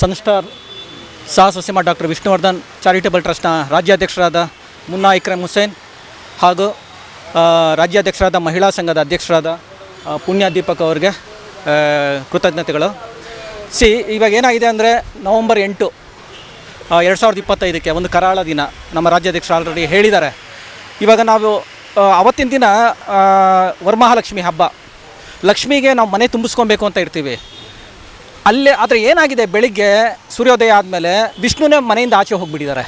Sunstar ಸಹಸಸಿಮ doctor Vishnuvardhan charitable ಟ್ರಸ್ಟ್ನ ರಾಜ್ಯಾಧ್ಯಕ್ಷರಾದ ಮುನ್ನಾ ಇಕ್ರಮ್ ಹುಸೇನ್ ಹಾಗೂ ರಾಜ್ಯಾಧ್ಯಕ್ಷರಾದ ಮಹಿಳಾ ಸಂಘದ ಅಧ್ಯಕ್ಷರಾದ ಪುಣ್ಯ ದೀಪಕ್ ಅವ್ರಿಗೆ ಕೃತಜ್ಞತೆಗಳು. ಸಿ, ಇವಾಗ ಏನಾಗಿದೆ ಅಂದರೆ ನವಂಬರ್ ಎಂಟು ಎರಡು ಸಾವಿರದ ಇಪ್ಪತ್ತೈದಕ್ಕೆ ಒಂದು ಕರಾಳ ದಿನ ನಮ್ಮ ರಾಜ್ಯಾಧ್ಯಕ್ಷರು ಆಲ್ರೆಡಿ ಹೇಳಿದ್ದಾರೆ. ಇವಾಗ ನಾವು ಅವತ್ತಿನ ದಿನ ವರಮಹಾಲಕ್ಷ್ಮಿ ಹಬ್ಬ. ಲಕ್ಷ್ಮಿಗೆ ನಾವು ಮನೆ ತುಂಬಿಸ್ಕೊಬೇಕು ಅಂತ ಇರ್ತೀವಿ. ಅಲ್ಲೇ, ಆದರೆ ಏನಾಗಿದೆ? ಬೆಳಿಗ್ಗೆ ಸೂರ್ಯೋದಯ ಆದಮೇಲೆ ವಿಷ್ಣುನೇ ಮನೆಯಿಂದ ಆಚೆ ಹೋಗಿಬಿಟ್ಟಿದ್ದಾರೆ.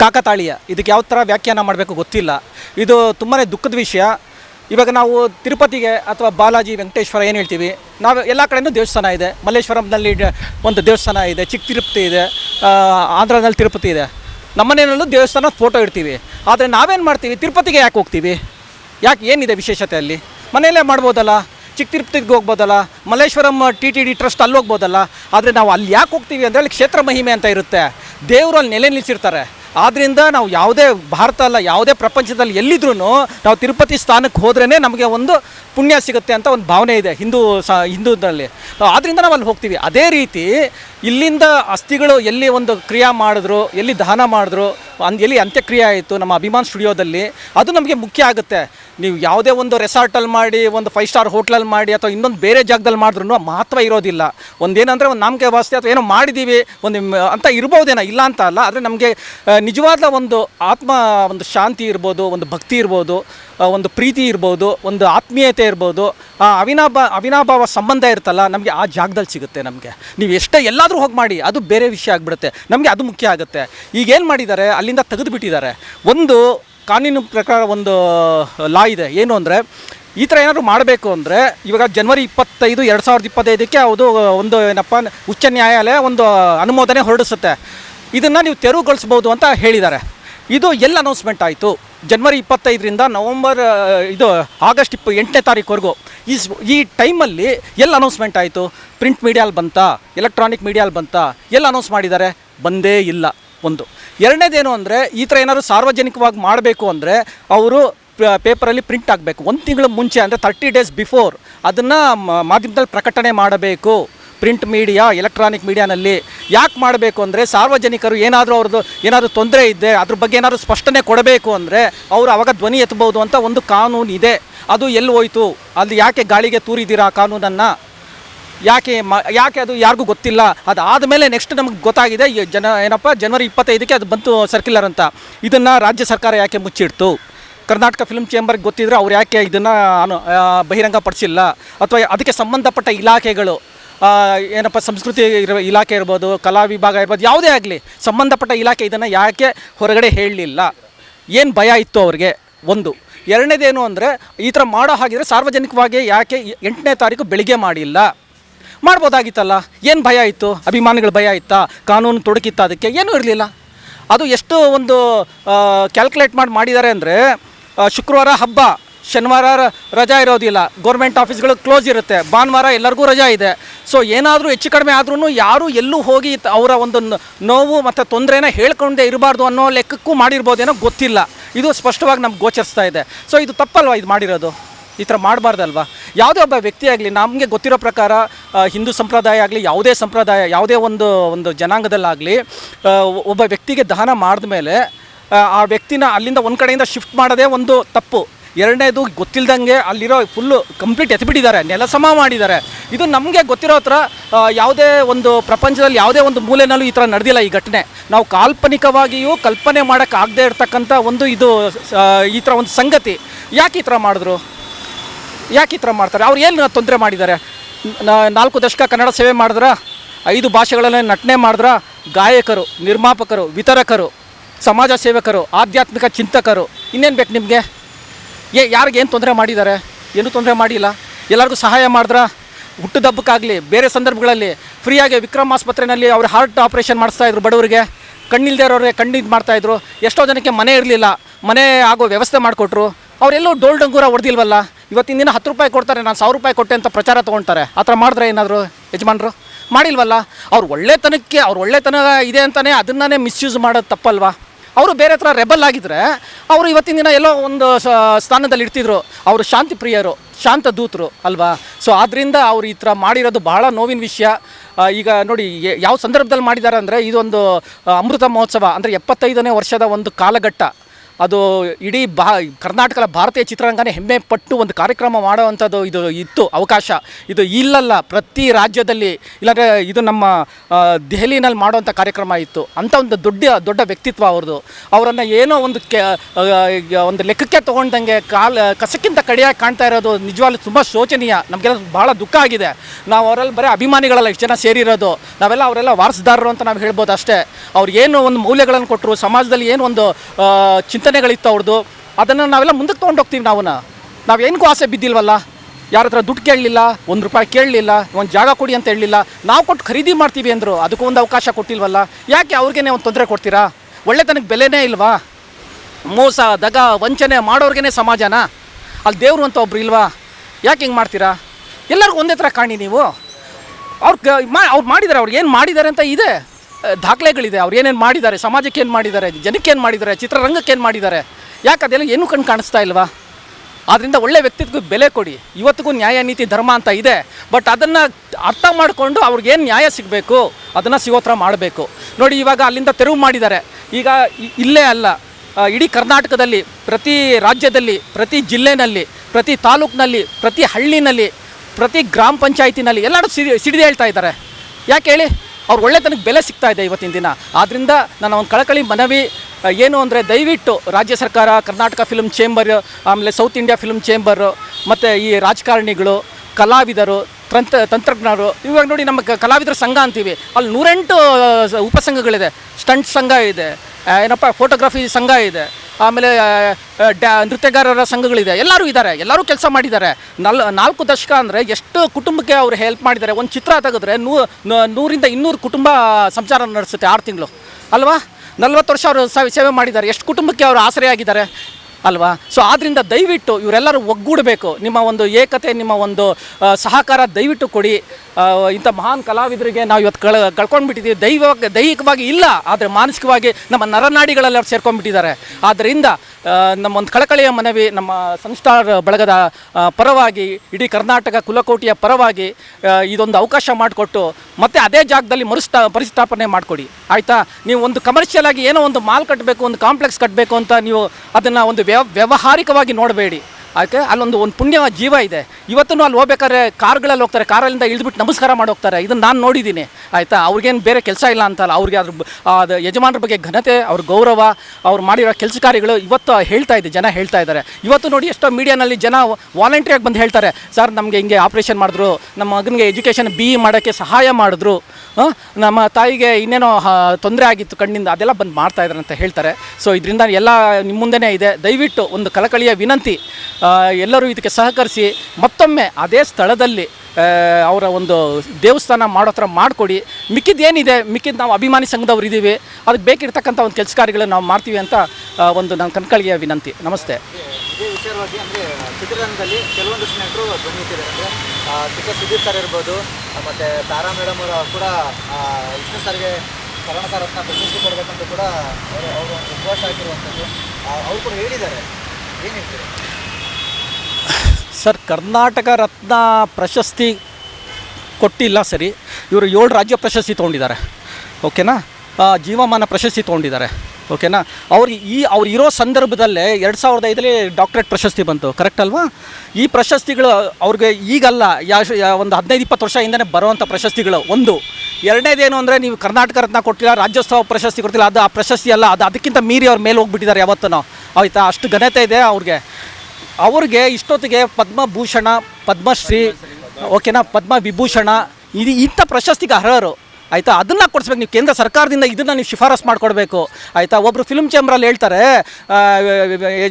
ಕಾಕತಾಳೀಯ. ಇದಕ್ಕೆ ಯಾವ ಥರ ವ್ಯಾಖ್ಯಾನ ಮಾಡಬೇಕು ಗೊತ್ತಿಲ್ಲ. ಇದು ತುಂಬಾ ದುಃಖದ ವಿಷಯ. ಇವಾಗ ನಾವು ತಿರುಪತಿಗೆ ಅಥವಾ ಬಾಲಾಜಿ ವೆಂಕಟೇಶ್ವರ ಏನು ಹೇಳ್ತೀವಿ? ನಾವು ಎಲ್ಲ ಕಡೆಯೂ ದೇವಸ್ಥಾನ ಇದೆ. ಮಲ್ಲೇಶ್ವರಂನಲ್ಲಿ ಒಂದು ದೇವಸ್ಥಾನ ಇದೆ ಚಿಕ್ಕ ತಿರುಪತಿ ಇದೆ ಆಂಧ್ರದಲ್ಲಿ ತಿರುಪತಿ ಇದೆ. ನಮ್ಮನೆಯಲ್ಲೂ ದೇವಸ್ಥಾನ ಫೋಟೋ ಇಡ್ತೀವಿ. ಆದರೆ ನಾವೇನು ಮಾಡ್ತೀವಿ? ತಿರುಪತಿಗೆ ಯಾಕೆ ಹೋಗ್ತೀವಿ? ಯಾಕೆ ಏನಿದೆ ವಿಶೇಷತೆ ಅಲ್ಲಿ? ಮನೆಯಲ್ಲೇ ಮಾಡ್ಬೋದಲ್ಲ? ಚಿಕ್ಕ ತಿರುಪತಿಗೆ ಹೋಗ್ಬೋದಲ್ಲ, Malleshwaram T T D trust ಅಲ್ಲಿ ಹೋಗ್ಬೋದಲ್ಲ, ಆದರೆ ನಾವು ಅಲ್ಲಿ ಯಾಕೆ ಹೋಗ್ತೀವಿ ಅಂದರೆ ಅಲ್ಲಿ ಕ್ಷೇತ್ರ ಮಹಿಮೆ ಅಂತ ಇರುತ್ತೆ. ದೇವರು ಅಲ್ಲಿ ನೆಲೆ ನಿಲ್ಲಿಸಿರ್ತಾರೆ ಆದ್ದರಿಂದ ನಾವು ಯಾವುದೇ ಭಾರತ ಅಲ್ಲ, ಯಾವುದೇ ಪ್ರಪಂಚದಲ್ಲಿ ಎಲ್ಲಿದ್ರೂ ನಾವು ತಿರುಪತಿ ಸ್ಥಾನಕ್ಕೆ ಹೋದ್ರೇ ನಮಗೆ ಒಂದು ಪುಣ್ಯ ಸಿಗುತ್ತೆ ಅಂತ ಒಂದು ಭಾವನೆ ಇದೆ ಹಿಂದೂ ಸ ಹಿಂದೂದಲ್ಲಿ ಆದ್ದರಿಂದ ನಾವು ಅಲ್ಲಿ ಹೋಗ್ತೀವಿ. ಅದೇ ರೀತಿ ಇಲ್ಲಿಂದ ಅಸ್ಥಿಗಳು ಎಲ್ಲಿ ಒಂದು ಕ್ರಿಯಾ ಮಾಡಿದ್ರು, ಎಲ್ಲಿ ದಹನ ಮಾಡಿದ್ರು, ಅಂದ್ ಎಲ್ಲಿ ಅಂತ್ಯಕ್ರಿಯೆ ಆಯಿತು ನಮ್ಮ ಅಭಿಮಾನ್ ಸ್ಟುಡಿಯೋದಲ್ಲಿ, ಅದು ನಮಗೆ ಮುಖ್ಯ ಆಗುತ್ತೆ. ನೀವು ಯಾವುದೇ ಒಂದು ರೆಸಾರ್ಟಲ್ಲಿ ಮಾಡಿ, ಒಂದು ಫೈವ್ ಸ್ಟಾರ್ ಹೋಟ್ಲಲ್ಲಿ ಮಾಡಿ ಅಥವಾ ಇನ್ನೊಂದು ಬೇರೆ ಜಾಗದಲ್ಲಿ ಮಾಡಿದ್ರು ಮಹತ್ವ ಇರೋದಿಲ್ಲ. ಒಂದೇನಂದರೆ ಒಂದು ನಾಮಕೆ ವಾಸ್ತೆ ಅಥವಾ ಏನೋ ಮಾಡಿದ್ದೀವಿ, ಒಂದು ಅಂತ ಇರ್ಬೋದೇನೋ, ಇಲ್ಲ ಅಂತ ಅಲ್ಲ, ಆದರೆ ನಮಗೆ ನಿಜವಾದ ಒಂದು ಆತ್ಮ, ಒಂದು ಶಾಂತಿ ಇರ್ಬೋದು, ಒಂದು ಭಕ್ತಿ ಇರ್ಬೋದು ಒಂದು ಪ್ರೀತಿ ಇರ್ಬೋದು, ಒಂದು ಆತ್ಮೀಯತೆ ಇರ್ಬೋದು, ಆ, ಅವಿನಾಭ, ಅವಿನಾಭಾವ ಸಂಬಂಧ ಇರ್ತಲ್ಲ ನಮಗೆ ಆ ಜಾಗದಲ್ಲಿ ಸಿಗುತ್ತೆ ನಮಗೆ. ನೀವು ಎಷ್ಟೇ ಎಲ್ಲಾದರೂ ಹೋಗಿ ಮಾಡಿ, ಅದು ಬೇರೆ ವಿಷಯ ಆಗಿಬಿಡುತ್ತೆ. ನಮಗೆ ಅದು ಮುಖ್ಯ ಆಗುತ್ತೆ. ಈಗೇನು ಮಾಡಿದ್ದಾರೆ, ಅಲ್ಲಿಂದ ತೆಗೆದುಬಿಟ್ಟಿದ್ದಾರೆ. ಒಂದು ಕಾನೂನು ಪ್ರಕಾರ ಒಂದು ಲಾ ಇದೆ. ಏನು ಅಂದರೆ, ಈ ಥರ ಏನಾದರೂ ಮಾಡಬೇಕು ಅಂದರೆ, ಇವಾಗ ಜನವರಿ ಇಪ್ಪತ್ತೈದು, ಎರಡು ಸಾವಿರದ ಇಪ್ಪತ್ತೈದಕ್ಕೆ ಅದು ಒಂದು ಏನಪ್ಪ ಉಚ್ಚ ನ್ಯಾಯಾಲಯ ಒಂದು ಅನುಮೋದನೆ ಹೊರಡಿಸುತ್ತೆ. ಇದನ್ನು ನೀವು ತೆರವುಗೊಳಿಸ್ಬೋದು ಅಂತ ಹೇಳಿದ್ದಾರೆ. ಇದು ಎಲ್ಲಿ ಅನೌನ್ಸ್ಮೆಂಟ್ ಆಯಿತು? ಜನವರಿ ಇಪ್ಪತ್ತೈದರಿಂದ ನವಂಬರ್ ಇದು, ಆಗಸ್ಟ್ ಇಪ್ಪ ಎಂಟನೇ ತಾರೀಕುವರೆಗೂ. ಈ ಈ ಟೈಮಲ್ಲಿ ಎಲ್ಲಿ ಅನೌನ್ಸ್ಮೆಂಟ್ ಆಯಿತು? ಪ್ರಿಂಟ್ ಮೀಡಿಯಲ್ಲಿ ಬಂತಾ? ಎಲೆಕ್ಟ್ರಾನಿಕ್ ಮೀಡಿಯಲ್ಲಿ ಬಂತಾ? ಎಲ್ಲಿ ಅನೌನ್ಸ್ ಮಾಡಿದ್ದಾರೆ? ಬಂದೇ ಇಲ್ಲ. ಒಂದು. ಎರಡನೇದೇನು ಅಂದರೆ ಈ ಥರ ಏನಾದರೂ ಸಾರ್ವಜನಿಕವಾಗಿ ಮಾಡಬೇಕು ಅಂದರೆ ಅವರು ಪೇಪರಲ್ಲಿ ಪ್ರಿಂಟ್ ಆಗಬೇಕು ಒಂದು ತಿಂಗಳ ಮುಂಚೆ ಅಂದರೆ ತರ್ಟಿ ಡೇಸ್ ಬಿಫೋರ್ ಅದನ್ನು ಮಾಧ್ಯಮದಲ್ಲಿ ಪ್ರಕಟಣೆ ಮಾಡಬೇಕು. ಪ್ರಿಂಟ್ ಮೀಡಿಯಾ ಎಲೆಕ್ಟ್ರಾನಿಕ್ ಮೀಡಿಯಾನಲ್ಲಿ ಯಾಕೆ ಮಾಡಬೇಕು ಅಂದರೆ ಸಾರ್ವಜನಿಕರು ಏನಾದರೂ ಅವ್ರದ್ದು ಏನಾದರೂ ತೊಂದರೆ ಇದ್ದೆ ಅದ್ರ ಬಗ್ಗೆ ಏನಾದರೂ ಸ್ಪಷ್ಟನೆ ಕೊಡಬೇಕು ಅಂದರೆ ಅವರು ಅವಾಗ ಧ್ವನಿ ಎತ್ತಬಹುದು ಅಂತ ಒಂದು ಕಾನೂನು ಇದೆ. ಅದು ಎಲ್ಲಿ ಹೋಯಿತು? ಅಲ್ಲಿ ಯಾಕೆ ಗಾಳಿಗೆ ತೂರಿದ್ದೀರಾ ಕಾನೂನನ್ನು? ಯಾಕೆ ಮ, ಯಾಕೆ ಅದು ಯಾರಿಗೂ ಗೊತ್ತಿಲ್ಲ? ಅದಾದಮೇಲೆ ನೆಕ್ಸ್ಟ್ ನಮಗೆ ಗೊತ್ತಾಗಿದೆ ಜನ ಏನಪ್ಪ, ಜನವರಿ ಇಪ್ಪತ್ತೈದಕ್ಕೆ ಅದು ಬಂತು ಸರ್ಕ್ಯುಲರ್ ಅಂತ. ಇದನ್ನು ರಾಜ್ಯ ಸರ್ಕಾರ ಯಾಕೆ ಮುಚ್ಚಿಡ್ತು? ಕರ್ನಾಟಕ ಫಿಲ್ಮ್ ಚೇಂಬರ್ಗೆ ಗೊತ್ತಿದ್ರೆ ಅವ್ರು ಯಾಕೆ ಇದನ್ನು ಅನು ಬಹಿರಂಗಪಡಿಸಿಲ್ಲ? ಅಥವಾ ಅದಕ್ಕೆ ಸಂಬಂಧಪಟ್ಟ ಇಲಾಖೆಗಳು ಏನಪ್ಪ, ಸಂಸ್ಕೃತಿ ಇರ, ಇಲಾಖೆ ಇರ್ಬೋದು, ಕಲಾ ವಿಭಾಗ ಇರ್ಬೋದು, ಯಾವುದೇ ಆಗಲಿ ಸಂಬಂಧಪಟ್ಟ ಇಲಾಖೆ ಇದನ್ನು ಯಾಕೆ ಹೊರಗಡೆ ಹೇಳಲಿಲ್ಲ? ಏನು ಭಯ ಇತ್ತು ಅವ್ರಿಗೆ? ಒಂದು. ಎರಡನೇದೇನು ಅಂದರೆ ಈ ಥರ ಮಾಡೋ ಹಾಗಿದ್ರೆ ಸಾರ್ವಜನಿಕವಾಗಿ ಯಾಕೆ ಎಂಟನೇ ತಾರೀಕು ಬೆಳಿಗ್ಗೆ ಮಾಡಿಲ್ಲ? ಮಾಡ್ಬೋದಾಗಿತ್ತಲ್ಲ? ಏನು ಭಯ ಇತ್ತು? ಅಭಿಮಾನಿಗಳ ಭಯ ಇತ್ತಾ? ಕಾನೂನು ತೊಡಕಿತ್ತ ಅದಕ್ಕೆ? ಏನೂ ಇರಲಿಲ್ಲ. ಅದು ಎಷ್ಟು ಒಂದು ಕ್ಯಾಲ್ಕುಲೇಟ್ ಮಾಡಿ ಮಾಡಿದ್ದಾರೆ ಅಂದರೆ ಶುಕ್ರವಾರ ಹಬ್ಬ, ಶನಿವಾರ ರಜಾ ಇರೋದಿಲ್ಲ. ಗೌರ್ಮೆಂಟ್ ಆಫೀಸ್ಗಳು ಕ್ಲೋಸ್ ಇರುತ್ತೆ. ಭಾನುವಾರ ಎಲ್ಲರಿಗೂ ರಜಾ ಇದೆ. ಸೊ ಏನಾದರೂ ಹೆಚ್ಚು ಕಡಿಮೆ ಆದ್ರೂ ಯಾರೂ ಎಲ್ಲೂ ಹೋಗಿ ಅವರ ಒಂದು ನೋವು ಮತ್ತು ತೊಂದರೆನ ಹೇಳ್ಕೊಂಡೇ ಇರಬಾರ್ದು ಅನ್ನೋ ಲೆಕ್ಕಕ್ಕೂ ಮಾಡಿರ್ಬೋದೇನೋ ಗೊತ್ತಿಲ್ಲ. ಇದು ಸ್ಪಷ್ಟವಾಗಿ ನಮ್ಗೆ ಗೋಚರಿಸ್ತಾ ಇದೆ. ಸೊ ಇದು ತಪ್ಪಲ್ವ ಇದು ಮಾಡಿರೋದು? ಈ ಥರ ಮಾಡಬಾರ್ದಲ್ವಾ? ಯಾವುದೇ ಒಬ್ಬ ವ್ಯಕ್ತಿ ಆಗಲಿ, ನಮಗೆ ಗೊತ್ತಿರೋ ಪ್ರಕಾರ ಹಿಂದೂ ಸಂಪ್ರದಾಯ ಆಗಲಿ, ಯಾವುದೇ ಸಂಪ್ರದಾಯ, ಯಾವುದೇ ಒಂದು ಒಂದು ಜನಾಂಗದಲ್ಲಾಗಲಿ ಒಬ್ಬ ವ್ಯಕ್ತಿಗೆ ದಾನ ಮಾಡಿದ ಮೇಲೆ ಆ ವ್ಯಕ್ತಿನ ಅಲ್ಲಿಂದ ಒಂದು ಕಡೆಯಿಂದ ಶಿಫ್ಟ್ ಮಾಡೋದೇ ಒಂದು ತಪ್ಪು. ಎರಡನೇದು ಗೊತ್ತಿಲ್ಲದಂಗೆ ಅಲ್ಲಿರೋ ಫುಲ್ಲು ಕಂಪ್ಲೀಟ್ ಎತ್ಬಿಟ್ಟಿದ್ದಾರೆ, ನೆಲ ಸಮ ಮಾಡಿದ್ದಾರೆ. ಇದು ನಮಗೆ ಗೊತ್ತಿರೋ ಹತ್ರ ಯಾವುದೇ ಒಂದು ಪ್ರಪಂಚದಲ್ಲಿ ಯಾವುದೇ ಒಂದು ಮೂಲೆನಲ್ಲೂ ಈ ಥರ ನಡೆದಿಲ್ಲ ಈ ಘಟನೆ. ನಾವು ಕಾಲ್ಪನಿಕವಾಗಿಯೂ ಕಲ್ಪನೆ ಮಾಡೋಕ್ಕಾಗದೇ ಇರತಕ್ಕಂಥ ಒಂದು ಇದು ಈ ಥರ ಒಂದು ಸಂಗತಿ. ಯಾಕೆ ಈ ಥರ ಮಾಡಿದ್ರು? ಯಾಕೆ ಈ ಥರ ಮಾಡ್ತಾರೆ? ಅವ್ರು ಏನು ತೊಂದರೆ ಮಾಡಿದ್ದಾರೆ? ನಾಲ್ಕು ದಶಕ ಕನ್ನಡ ಸೇವೆ ಮಾಡಿದ್ರ? ಐದು ಭಾಷೆಗಳಲ್ಲಿ ನಟನೆ ಮಾಡಿದ್ರ? ಗಾಯಕರು, ನಿರ್ಮಾಪಕರು, ವಿತರಕರು, ಸಮಾಜ ಸೇವಕರು, ಆಧ್ಯಾತ್ಮಿಕ ಚಿಂತಕರು, ಇನ್ನೇನು ಬೇಕು ನಿಮಗೆ? ಏ ಯಾರಿಗೇನು ತೊಂದರೆ ಮಾಡಿದ್ದಾರೆ? ಏನೂ ತೊಂದರೆ ಮಾಡಿಲ್ಲ? ಎಲ್ಲರಿಗೂ ಸಹಾಯ ಮಾಡಿದ್ರ? ಹುಟ್ಟುದಬ್ಬಕ್ಕಾಗಲಿ, ಬೇರೆ ಸಂದರ್ಭಗಳಲ್ಲಿ, ಫ್ರೀಯಾಗಿ ವಿಕ್ರಮ್ ಆಸ್ಪತ್ರೆಯಲ್ಲಿ ಅವ್ರು ಹಾರ್ಟ್ ಆಪ್ರೇಷನ್ ಮಾಡಿಸ್ತಾಯಿದ್ರು ಬಡವರಿಗೆ. ಕಣ್ಣಿಲ್ದೇ ಇರೋರಿಗೆ ಕಣ್ಣಿದ್ದು ಮಾಡ್ತಾಯಿದ್ರು ಎಷ್ಟೋ ಜನಕ್ಕೆ ಮನೆ ಇರಲಿಲ್ಲ. ಮನೆ ಆಗೋ ವ್ಯವಸ್ಥೆ ಮಾಡಿಕೊಟ್ರು. ಅವರೆಲ್ಲೂ ಡೋಲ್ ಡಂಗೂರ ಹೊಡೆದಿಲ್ವಲ್ಲ? ಇವತ್ತಿನ ದಿನ ಹತ್ತು ರೂಪಾಯಿ ಕೊಡ್ತಾರೆ, ನಾನು ಸಾವಿರ ರೂಪಾಯಿ ಕೊಟ್ಟೆ ಅಂತ ಪ್ರಚಾರ ತೊಗೊಳ್ತಾರೆ. ಆ ಥರ ಮಾಡಿದ್ರೆ ಏನಾದರೂ ಯಜಮಾನರು? ಮಾಡಿಲ್ವಲ್ಲ? ಅವ್ರು ಒಳ್ಳೆತನಕ್ಕೆ, ಅವ್ರು ಒಳ್ಳೆತನ ಇದೆ ಅಂತಲೇ ಅದನ್ನೇ ಮಿಸ್ಯೂಸ್ ಮಾಡೋದು ತಪ್ಪಲ್ವಾ? ಅವರು ಬೇರೆ ಥರ ರೆಬಲ್ ಆಗಿದ್ರೆ ಅವರು ಇವತ್ತಿನ ದಿನ ಎಲ್ಲೋ ಒಂದು ಸ್ಥಾನದಲ್ಲಿ ಇಡ್ತಿದ್ರು ಅವರು ಶಾಂತಿ ಪ್ರಿಯರು, ಶಾಂತ ದೂತರು ಅಲ್ವಾ? ಸೊ ಆದ್ದರಿಂದ ಅವ್ರು ಈ ಥರ ಮಾಡಿರೋದು ಬಹಳ ನೋವಿನ ವಿಷಯ. ಈಗ ನೋಡಿ ಯಾವ ಸಂದರ್ಭದಲ್ಲಿ ಮಾಡಿದ್ದಾರೆ ಅಂದರೆ ಇದೊಂದು, ಅಮೃತ ಮಹೋತ್ಸವ ಅಂದರೆ ಎಪ್ಪತ್ತೈದನೇ ವರ್ಷದ ಒಂದು ಕಾಲಘಟ್ಟ. ಅದು ಇಡೀ ಬಾ ಕರ್ನಾಟಕದ ಭಾರತೀಯ ಚಿತ್ರರಂಗನೇ ಹೆಮ್ಮೆ ಪಟ್ಟು ಒಂದು ಕಾರ್ಯಕ್ರಮ ಮಾಡುವಂಥದ್ದು ಇದು ಇತ್ತು ಅವಕಾಶ. ಇದು ಇಲ್ಲಲ್ಲ ಪ್ರತಿ ರಾಜ್ಯದಲ್ಲಿ ಇಲ್ಲಾಂದರೆ ಇದು ನಮ್ಮ ದೆಹಲಿನಲ್ಲಿ ಮಾಡುವಂಥ ಕಾರ್ಯಕ್ರಮ ಇತ್ತು. ಅಂಥ ಒಂದು ದೊಡ್ಡ ದೊಡ್ಡ ವ್ಯಕ್ತಿತ್ವ ಅವ್ರದ್ದು. ಅವರನ್ನು ಏನೋ ಒಂದು ಕೆ ಒಂದು ಲೆಕ್ಕಕ್ಕೆ ತೊಗೊಂಡಂಗೆ ಕಾಲ ಕಸಕ್ಕಿಂತ ಕಡಿಯಾಗಿ ಕಾಣ್ತಾ ಇರೋದು ನಿಜವಾಗ್ಲೂ ತುಂಬ ಶೋಚನೀಯ. ನಮಗೆಲ್ಲ ಭಾಳ ದುಃಖ ಆಗಿದೆ. ನಾವು ಅವರಲ್ಲಿ ಬರೀ ಅಭಿಮಾನಿಗಳಲ್ಲ ಎಷ್ಟು ಜನ ಸೇರಿರೋದು. ನಾವೆಲ್ಲ ಅವರೆಲ್ಲ ವಾರಸದಾರರು ಅಂತ ನಾವು ಹೇಳ್ಬೋದು ಅಷ್ಟೇ. ಅವ್ರು ಏನು ಒಂದು ಮೌಲ್ಯಗಳನ್ನು ಕೊಟ್ಟರು ಸಮಾಜದಲ್ಲಿ ಏನು ಒಂದು ಆ, ಚಿಂತನೆಗಳಿತ್ತು ಅವ್ರದ್ದು. ಅದನ್ನು ನಾವೆಲ್ಲ ಮುಂದಕ್ಕೆ ತೊಗೊಂಡೋಗ್ತೀವಿ ನಾವು ಏನಕ್ಕೂ ಆಸೆ ಬಿದ್ದಿಲ್ವಲ್ಲ? ಯಾರ ಹತ್ರ ದುಡ್ಡು ಕೇಳಲಿಲ್ಲ, ಒಂದು ರೂಪಾಯಿ ಕೇಳಲಿಲ್ಲ, ಒಂದು ಜಾಗ ಕೊಡಿ ಅಂತ ಹೇಳಲಿಲ್ಲ. ನಾವು ಕೊಟ್ಟು ಖರೀದಿ ಮಾಡ್ತೀವಿ ಅಂದರು. ಅದಕ್ಕೂ ಒಂದು ಅವಕಾಶ ಕೊಟ್ಟಿಲ್ವಲ್ಲ? ಯಾಕೆ ಅವ್ರಿಗೇನೆ ಒಂದು ತೊಂದರೆ ಕೊಡ್ತೀರಾ? ಒಳ್ಳೆತನಕ್ಕೆ ಬೆಲೆನೇ ಇಲ್ವಾ? ಮೋಸ, ದಗ, ವಂಚನೆ ಮಾಡೋರ್ಗೇ ಸಮಾಜನ? ಅಲ್ಲಿ ದೇವರು ಅಂತ ಒಬ್ರು ಇಲ್ವಾ? ಯಾಕೆ ಹಿಂಗೆ ಮಾಡ್ತೀರಾ? ಎಲ್ಲರಿಗೂ ಒಂದೇ ಥರ ಕಾಣಿ ನೀವು. ಅವ್ರು ಕ ಮಾ ಅವ್ರು ಮಾಡಿದ್ದಾರೆ ಅವ್ರಿಗೆ ಏನು ಮಾಡಿದ್ದಾರೆ ಅಂತ ಇದೆ. ದಾಖಲೆಗಳಿದೆ. ಅವ್ರು ಏನೇನು ಮಾಡಿದ್ದಾರೆ? ಸಮಾಜಕ್ಕೆ ಏನು ಮಾಡಿದ್ದಾರೆ? ಜನಕ್ಕೆ ಏನು ಮಾಡಿದ್ದಾರೆ? ಚಿತ್ರರಂಗಕ್ಕೆ ಏನು ಮಾಡಿದ್ದಾರೆ? ಯಾಕೆ ಅದೆಲ್ಲ ಏನೂ ಕಣ್ ಕಾಣಿಸ್ತಾ ಇಲ್ವಾ? ಆದ್ದರಿಂದ ಒಳ್ಳೆ ವ್ಯಕ್ತಿತ್ವಕ್ಕೆ ಬೆಲೆ ಕೊಡಿ. ಇವತ್ತಿಗೂ ನ್ಯಾಯ, ನೀತಿ, ಧರ್ಮ ಅಂತ ಇದೆ. ಬಟ್ ಅದನ್ನು ಅರ್ಥ ಮಾಡಿಕೊಂಡು ಅವ್ರಿಗೇನು ನ್ಯಾಯ ಸಿಗಬೇಕು, ಅದನ್ನು ಸಿಗೋ ಥರ ಮಾಡಬೇಕು. ನೋಡಿ, ಇವಾಗ ಅಲ್ಲಿಂದ ತೆರವು ಮಾಡಿದ್ದಾರೆ. ಈಗ ಇಲ್ಲೇ ಅಲ್ಲ. ಇಡೀ ಕರ್ನಾಟಕದಲ್ಲಿ, ಪ್ರತಿ ರಾಜ್ಯದಲ್ಲಿ, ಪ್ರತಿ ಜಿಲ್ಲೆನಲ್ಲಿ, ಪ್ರತಿ ತಾಲೂಕಿನಲ್ಲಿ, ಪ್ರತಿ ಹಳ್ಳಿನಲ್ಲಿ, ಪ್ರತಿ ಗ್ರಾಮ ಪಂಚಾಯತಿನಲ್ಲಿ ಎಲ್ಲರೂ ಸಿಡಿ, ಸಿಡಿದು ಹೇಳ್ತಾ ಇದ್ದಾರೆ. ಯಾಕೆ ಹೇಳಿ? ಅವ್ರು ಒಳ್ಳೆತನಕ್ಕೆ ಬೆಲೆ ಸಿಗ್ತಾ ಇದೆ ಇವತ್ತಿನ ದಿನ. ಆದ್ದರಿಂದ ನನ್ನ ಒಂದು ಕಳಕಳಿ ಮನವಿ ಏನು ಅಂದರೆ ದಯವಿಟ್ಟು ರಾಜ್ಯ ಸರ್ಕಾರ, ಕರ್ನಾಟಕ ಫಿಲ್ಮ್ ಚೇಂಬರ್, ಆಮೇಲೆ ಸೌತ್ ಇಂಡಿಯಾ ಫಿಲ್ಮ್ ಚೇಂಬರು, ಮತ್ತು ಈ ರಾಜಕಾರಣಿಗಳು, ಕಲಾವಿದರು, ತಂತ್ರ, ತಂತ್ರಜ್ಞರು, ಇವಾಗ ನೋಡಿ ನಮ್ಮ ಕಲಾವಿದರ ಸಂಘ ಅಂತೀವಿ. ಅಲ್ಲಿ ನೂರೆಂಟು ಉಪಸಂಘಗಳಿದೆ. ಸ್ಟಂಟ್ ಸಂಘ ಇದೆ. ಏನಪ್ಪ, ಫೋಟೋಗ್ರಫಿ ಸಂಘ ಇದೆ. ಆಮೇಲೆ ನೃತ್ಯಗಾರರ ಸಂಘಗಳಿದೆ. ಎಲ್ಲರೂ ಇದ್ದಾರೆ. ಎಲ್ಲರೂ ಕೆಲಸ ಮಾಡಿದ್ದಾರೆ. ನಲ್, ನಾಲ್ಕು ದಶಕ ಅಂದರೆ ಎಷ್ಟು ಕುಟುಂಬಕ್ಕೆ ಅವರು ಹೆಲ್ಪ್ ಮಾಡಿದ್ದಾರೆ. ಒಂದು ಚಿತ್ರ ತೆಗೆದ್ರೆ ನ- ನೂರಿಂದ ಇನ್ನೂರು ಕುಟುಂಬ ಸಂಚಾರ ನಡೆಸುತ್ತೆ ಆರು ತಿಂಗಳು. ಅಲ್ವಾ? ನಲ್ವತ್ತು ವರ್ಷ ಅವರು ಸೇವೆ ಮಾಡಿದ್ದಾರೆ. ಎಷ್ಟು ಕುಟುಂಬಕ್ಕೆ ಅವರು ಆಸರೆಯಾಗಿದ್ದಾರೆ? ಅಲ್ವಾ? ಸೊ ಆದ್ದರಿಂದ ದಯವಿಟ್ಟು ಇವರೆಲ್ಲರೂ ಒಗ್ಗೂಡಬೇಕು. ನಿಮ್ಮ ಒಂದು ಏಕತೆ, ನಿಮ್ಮ ಒಂದು ಸಹಕಾರ ದಯವಿಟ್ಟು ಕೊಡಿ. ಇಂಥ ಮಹಾನ್ ಕಲಾವಿದರಿಗೆ ನಾವು ಇವತ್ತು ಕಳ ಕಳ್ಕೊಂಡ್ಬಿಟ್ಟಿದ್ದೀವಿ ದೈವ ದೈಹಿಕವಾಗಿ ಇಲ್ಲ, ಆದರೆ ಮಾನಸಿಕವಾಗಿ ನಮ್ಮ ನರನಾಡಿಗಳಲ್ಲಿ ಸೇರ್ಕೊಂಡ್ಬಿಟ್ಟಿದ್ದಾರೆ. ಆದ್ದರಿಂದ ನಮ್ಮೊಂದು ಕಳಕಳಿಯ ಮನವಿ, ನಮ್ಮ ಸಂಸ್ಥಾರ ಬಳಗದ ಪರವಾಗಿ, ಇಡೀ ಕರ್ನಾಟಕ ಕುಲಕೋಟಿಯ ಪರವಾಗಿ ಇದೊಂದು ಅವಕಾಶ ಮಾಡಿಕೊಟ್ಟು ಮತ್ತೆ ಅದೇ ಜಾಗದಲ್ಲಿ ಮರುಸ್ಥಾ, ಪರಿಸ್ಥಾಪನೆ ಮಾಡಿಕೊಡಿ. ಆಯಿತಾ? ನೀವು ಒಂದು ಕಮರ್ಷಿಯಲ್ ಆಗಿ ಏನೋ ಒಂದು ಮಾಲ್ ಕಟ್ಟಬೇಕು ಒಂದು ಕಾಂಪ್ಲೆಕ್ಸ್ ಕಟ್ಟಬೇಕು ಅಂತ ನೀವು ಅದನ್ನು ಒಂದು ವ್ಯವ ವ್ಯವಹಾರಿಕವಾಗಿ ನೋಡಬೇಡಿ. ಆಯ್ಕೆ? ಅಲ್ಲೊಂದು ಒಂದು ಪುಣ್ಯ ಜೀವ ಇದೆ. ಇವತ್ತೂ ಅಲ್ಲಿ ಹೋಗ್ಬೇಕಾದ್ರೆ ಕಾರ್ಗಳಲ್ಲಿ ಹೋಗ್ತಾರೆ. ಕಾರಲ್ಲಿಂದ ಇಳಿದ್ಬಿಟ್ಟು ನಮಸ್ಕಾರ ಮಾಡಿ ಹೋಗ್ತಾರೆ. ಇದನ್ನು ನಾನು ನೋಡಿದ್ದೀನಿ. ಆಯಿತಾ? ಅವ್ರಿಗೇನು ಬೇರೆ ಕೆಲಸ ಇಲ್ಲ ಅಂತಲ್ಲ. ಅವ್ರಿಗೆ ಅದ್ರ ಅದು ಯಜಮಾನರ ಬಗ್ಗೆ ಘನತೆ, ಅವ್ರ ಗೌರವ, ಅವ್ರು ಮಾಡಿರೋ ಕೆಲಸ ಕಾರ್ಯಗಳು ಇವತ್ತು ಹೇಳ್ತಾ ಇದೆ. ಜನ ಹೇಳ್ತಾ ಇದ್ದಾರೆ. ಇವತ್ತು ನೋಡಿ ಎಷ್ಟೋ ಮೀಡಿಯಾನಲ್ಲಿ ಜನ ವಾಲಂಟ್ರಿಯಾಗಿ ಬಂದು ಹೇಳ್ತಾರೆ. ಸರ್, ನಮಗೆ ಹಿಂಗೆ ಆಪ್ರೇಷನ್ ಮಾಡಿದ್ರು. ನಮ್ಮ ಮಗನಿಗೆ ಎಜುಕೇಷನ್ ಬಿ ಇ ಮಾಡೋಕ್ಕೆ ಸಹಾಯ ಮಾಡಿದ್ರು. ನಮ್ಮ ತಾಯಿಗೆ ಇನ್ನೇನೋ ತೊಂದರೆ ಆಗಿತ್ತು ಕಣ್ಣಿಂದ, ಅದೆಲ್ಲ ಬಂದು ಮಾಡ್ತಾ ಇದ್ದಾರೆ ಅಂತ ಹೇಳ್ತಾರೆ. ಸೊ ಇದರಿಂದ ಎಲ್ಲ ನಿಮ್ಮ ಮುಂದೆನೇ ಇದೆ. ದಯವಿಟ್ಟು ಒಂದು ಕಳಕಳಿಯ ವಿನಂತಿ ಎಲ್ಲರೂ ಇದಕ್ಕೆ ಸಹಕರಿಸಿ, ಮತ್ತೊಮ್ಮೆ ಅದೇ ಸ್ಥಳದಲ್ಲಿ ಅವರ ಒಂದು ದೇವಸ್ಥಾನ ಮಾಡೋ ಥರ ಮಾಡಿಕೊಡಿ. ಏನಿದೆ? ಮಿಕ್ಕಿದ್ದು ನಾವು ಅಭಿಮಾನಿ ಸಂಘದವ್ರು ಇದ್ದೀವಿ ಅದಕ್ಕೆ ಬೇಕಿರ್ತಕ್ಕಂಥ ಒಂದು ಕೆಲಸ ಕಾರ್ಯಗಳನ್ನು ನಾವು ಮಾಡ್ತೀವಿ ಅಂತ ಒಂದು ನನ್ನ ಕಣ್ಕಳಿಯ ವಿನಂತಿ. ನಮಸ್ತೆ. ಇದೇ ವಿಚಾರವಾಗಿ ಅಂದರೆ, ಚಿತ್ರರಂಗದಲ್ಲಿ ಕೆಲವೊಂದಷ್ಟು ನಟರು ಧ್ವನಿ ಕಿಚ್ಚ ಸುದೀಪ್ ಸರ್ ಇರ್ಬೋದು ಮತ್ತು ತಾರಾ ಮೇಡಮ್ ಅವರು ಕೂಡ ವಿಷ್ಣು ಸರ್ಗೆ ಕರ್ನಾಟಕ ರತ್ನ ಪ್ರಶಸ್ತಿ ಕೊಡಬೇಕಂತ ಕೂಡ ಅವರು ಅವರು ಒಂದು ಉಪವಾಸ ಆಗಿರುವಂಥದ್ದು ಅವ್ರು ಕೂಡ ಹೇಳಿದ್ದಾರೆ. ಏನು ಹೇಳ್ತೀರಿ? ಸರ್, ಕರ್ನಾಟಕ ರತ್ನ ಪ್ರಶಸ್ತಿ ಕೊಟ್ಟಿಲ್ಲ ಸರಿ. ಇವರು ಏಳು ರಾಜ್ಯ ಪ್ರಶಸ್ತಿ ತೊಗೊಂಡಿದ್ದಾರೆ. ಓಕೆನಾ? ಜೀವಮಾನ ಪ್ರಶಸ್ತಿ ತೊಗೊಂಡಿದ್ದಾರೆ. ಓಕೆನಾ? ಅವ್ರು ಈ ಅವ್ರು ಇರೋ ಸಂದರ್ಭದಲ್ಲೇ ಎರಡು ಸಾವಿರದ ಐದರಲ್ಲಿ ಡಾಕ್ಟ್ರೇಟ್ ಪ್ರಶಸ್ತಿ ಬಂತು ಕರೆಕ್ಟ್ ಅಲ್ವಾ? ಈ ಪ್ರಶಸ್ತಿಗಳು ಅವ್ರಿಗೆ ಈಗಲ್ಲ, ಯಾ- ಒಂದು ಹದಿನೈದು, ಇಪ್ಪತ್ತು ವರ್ಷ ಹಿಂದೆ ಬರುವಂಥ ಪ್ರಶಸ್ತಿಗಳು. ಒಂದು. ಎರಡನೇದೇನು ಅಂದರೆ ನೀವು ಕರ್ನಾಟಕ ರತ್ನ ಕೊಟ್ಟಿಲ್ಲ, ರಾಜ್ಯೋತ್ಸವ ಪ್ರಶಸ್ತಿ ಕೊಡ್ತಿಲ್ಲ, ಅದು ಆ ಪ್ರಶಸ್ತಿ ಅಲ್ಲ, ಅದು ಅದಕ್ಕಿಂತ ಮೀರಿ ಅವ್ರ ಮೇಲೆ ಹೋಗ್ಬಿಟ್ಟಿದ್ದಾರೆ ಯಾವತ್ತೂ ಆಯಿತಾ? ಅಷ್ಟು ಘನತೆ ಇದೆ ಅವ್ರಿಗೆ. ಅವ್ರಿಗೆ ಇಷ್ಟೊತ್ತಿಗೆ ಪದ್ಮಭೂಷಣ, ಪದ್ಮಶ್ರೀ, ಓಕೆನಾ ಪದ್ಮ ವಿಭೂಷಣ ಇದು ಇಂಥ ಪ್ರಶಸ್ತಿಗೆ ಅರ್ಹರು. ಆಯಿತಾ? ಅದನ್ನು ಕೊಡಿಸ್ಬೇಕು. ನೀವು ಕೇಂದ್ರ ಸರ್ಕಾರದಿಂದ ಇದನ್ನು ನೀವು ಶಿಫಾರಸ್ ಮಾಡಿಕೊಡ್ಬೇಕು. ಆಯಿತಾ? ಒಬ್ಬರು ಫಿಲ್ಮ್ ಚೇಂಬ್ರಲ್ಲಿ ಹೇಳ್ತಾರೆ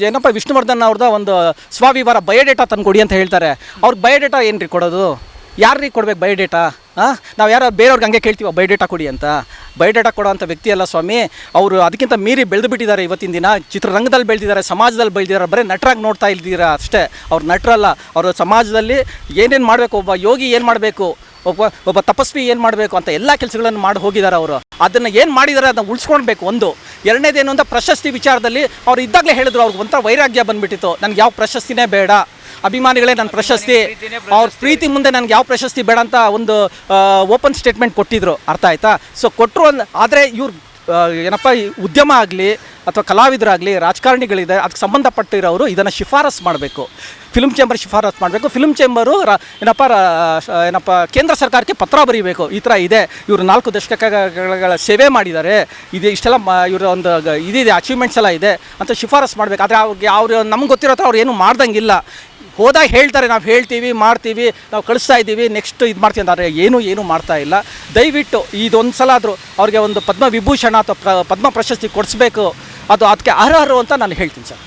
ಏನಪ್ಪ, ವಿಷ್ಣುವರ್ಧನ್ ಅವ್ರದ್ದು ಒಂದು ಸ್ವಾವಿವರ ಬಯೋಡೇಟಾ ತಂದುಕೊಡಿ ಅಂತ ಹೇಳ್ತಾರೆ. ಅವ್ರಿಗೆ ಬಯೋಡೇಟಾ ಏನು ರೀ ಕೊಡೋದು? ಯಾರಿಗೆ ಕೊಡ್ಬೇಕು ಬಯೋಡೇಟಾ? ಹಾಂ ನಾವು ಯಾರು ಬೇರೆಯವ್ರಿಗೆ ಹಂಗೆ ಕೇಳ್ತೀವ, ಬಯೋಡೇಟಾ ಕೊಡಿ ಅಂತ. ಬಯೋಡೇಟಾ ಕೊಡೋವಂಥ ವ್ಯಕ್ತಿ ಅಲ್ಲ ಸ್ವಾಮಿ. ಅವರು ಅದಕ್ಕಿಂತ ಮೀರಿ ಬೆಳೆದು ಬಿಟ್ಟಿದ್ದಾರೆ ಇವತ್ತಿನ ದಿನ. ಚಿತ್ರರಂಗದಲ್ಲಿ ಬೆಳೆದಿದ್ದಾರೆ, ಸಮಾಜದಲ್ಲಿ ಬೆಳೆದಿದ್ದಾರೆ. ಬರೀ ನಟರಾಗಿ ನೋಡ್ತಾ ಇದ್ದೀರಾ ಅಷ್ಟೇ. ಅವ್ರು ನಟರಲ್ಲ. ಅವರು ಸಮಾಜದಲ್ಲಿ ಏನೇನು ಮಾಡಬೇಕು? ಒಬ್ಬ ಯೋಗಿ ಏನು ಮಾಡಬೇಕು? ಒಬ್ಬ ಒಬ್ಬ ತಪಸ್ವಿ ಏನು ಮಾಡಬೇಕು ಅಂತ ಎಲ್ಲ ಕೆಲಸಗಳನ್ನು ಮಾಡಿ ಹೋಗಿದ್ದಾರೆ ಅವರು. ಅದನ್ನು ಏನು ಮಾಡಿದ್ದಾರೆ ಅದನ್ನು ಉಳಿಸ್ಕೊಳ್ಬೇಕು ಒಂದು. ಎರಡನೇದೇನು ಅಂತ ಪ್ರಶಸ್ತಿ ವಿಚಾರದಲ್ಲಿ ಅವ್ರು ಇದ್ದಾಗಲೇ ಹೇಳಿದ್ರು ಅವ್ರಿಗೆ ಒಂಥರ ವೈರಾಗ್ಯ ಬಂದುಬಿಟ್ಟಿತ್ತು. ನನಗೆ ಯಾವ ಪ್ರಶಸ್ತಿನೇ ಬೇಡ. ಅಭಿಮಾನಿಗಳೇ ನನ್ನ ಪ್ರಶಸ್ತಿ. ಅವ್ರ ಪ್ರೀತಿ ಮುಂದೆ ನನಗೆ ಯಾವ ಪ್ರಶಸ್ತಿ ಬೇಡ ಅಂತ ಒಂದು ಓಪನ್ ಸ್ಟೇಟ್ಮೆಂಟ್ ಕೊಟ್ಟಿದ್ರು. ಅರ್ಥ ಆಯ್ತಾ? ಸೊ ಕೊಟ್ಟರು ಆದರೆ ಇವ್ರು ಏನಪ್ಪ ಉದ್ಯಮ ಆಗಲಿ ಅಥವಾ ಕಲಾವಿದರಾಗಲಿ ರಾಜಕಾರಣಿಗಳಿದೆ, ಅದಕ್ಕೆ ಸಂಬಂಧಪಟ್ಟಿರೋರು ಇದನ್ನು ಶಿಫಾರಸು ಮಾಡಬೇಕು. ಫಿಲ್ಮ್ ಚೇಂಬರ್ ಶಿಫಾರಸ್ ಮಾಡಬೇಕು. ಫಿಲ್ಮ್ ಚೇಂಬರು ರಾ, ಏನಪ್ಪ ಏನಪ್ಪ, ಕೇಂದ್ರ ಸರ್ಕಾರಕ್ಕೆ ಪತ್ರ ಬರೀಬೇಕು. ಈ ಥರ ಇದೆ. ಇವರು ನಾಲ್ಕು ದಶಕಗಳ ಸೇವೆ ಮಾಡಿದ್ದಾರೆ. ಇದು, ಇಷ್ಟೆಲ್ಲ ಇವರ ಒಂದು ಇದಿದೆ ಅಚೀವ್ಮೆಂಟ್ಸ್ ಎಲ್ಲ ಇದೆ ಅಂತ ಶಿಫಾರಸ್ ಮಾಡಬೇಕು. ಆದರೆ ಅವ್ರಿಗೆ, ಅವ್ರು ನಮ್ಗೆ ಗೊತ್ತಿರೋ ಹತ್ರ ಅವ್ರು ಏನು ಮಾಡ್ದಂಗಿಲ್ಲ. ಹೋದಾಗ ಹೇಳ್ತಾರೆ, ನಾವು ಹೇಳ್ತೀವಿ, ಮಾಡ್ತೀವಿ, ನಾವು ಕಳಿಸ್ತಾ ಇದ್ದೀವಿ ನೆಕ್ಸ್ಟ್ ಇದು ಮಾಡ್ತೀವಿ ಅಂತಾರೆ ಏನೂ ಏನೂ ಮಾಡ್ತಾ ಇಲ್ಲ. ದಯವಿಟ್ಟು ಇದೊಂದು ಸಲ ಆದರೂ ಅವ್ರಿಗೆ ಒಂದು ಪದ್ಮ ವಿಭೂಷಣ ಅಥವಾ ಪದ್ಮ ಪ್ರಶಸ್ತಿ ಕೊಡಿಸ್ಬೇಕು. ಅದು ಅದಕ್ಕೆ ಅರ್ಹರು ಅಂತ ನಾನು ಹೇಳ್ತೀನಿ ಸರ್.